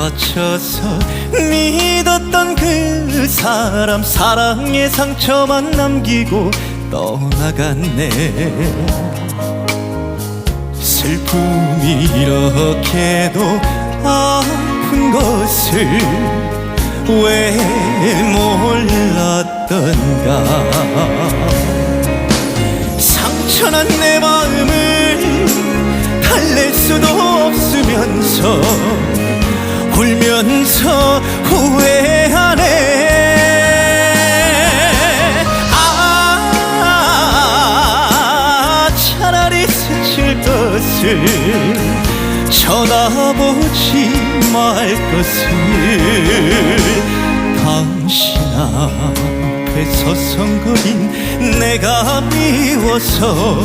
바쳐서 믿었던 그 사람 사랑의 상처만 남기고 떠나갔네. 슬픔이 이렇게도 아픈 것을 왜 몰랐던가? 상처난 내 마음을 달랠 수도 없으면서 울면서 후회하네. 아 차라리 스칠 것을 쳐다보지 말 것을. 당신 앞에 서성거린 내가 미워서